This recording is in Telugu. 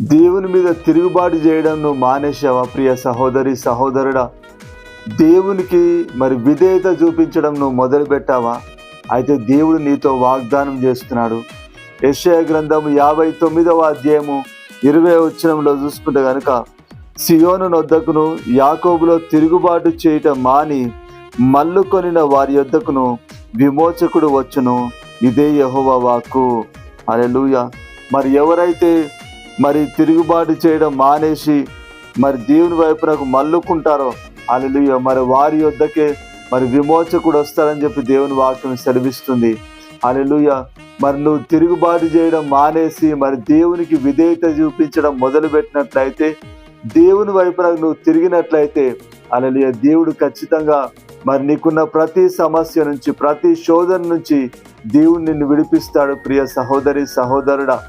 దేవుని మీద తిరుగుబాటు చేయడం నువ్వు మానేసావా ప్రియ సహోదరి సహోదరుడా? దేవునికి మరి విధేయత చూపించడం నువ్వు మొదలు పెట్టావా అయితే దేవుడు నీతో వాగ్దానం చేస్తున్నాడు. యశయ గ్రంథము యాభై తొమ్మిదవ అధ్యాయము ఇరవై వచ్చినంలో చూసుకుంటే కనుక సియోను నొద్దకును యాకోబులో తిరుగుబాటు చేయటం మాని మల్లుకొనిన వారి యొద్దకును విమోచకుడు వచ్చును. ఇదే యహోవ వాక్కు. లూయ మరి ఎవరైతే మరి తిరుగుబాటు చేయడం మానేసి మరి దేవుని వైపునకు మల్లుకుంటారో అలెలుయ మరి వారి యొద్దకే మరి విమోచకుడు వస్తారని చెప్పి దేవుని వాక్యం సెలవిస్తుంది. అలెలుయ మరి నువ్వు తిరుగుబాటు చేయడం మానేసి మరి దేవునికి విధేయత చూపించడం మొదలుపెట్టినట్లయితే దేవుని వైపున నువ్వు తిరిగినట్లయితే అలలియ దేవుడు ఖచ్చితంగా మరి నీకున్న ప్రతి సమస్య నుంచి ప్రతి శోధన నుంచి దేవుడు నిన్ను విడిపిస్తాడు ప్రియ సహోదరి సహోదరుడా.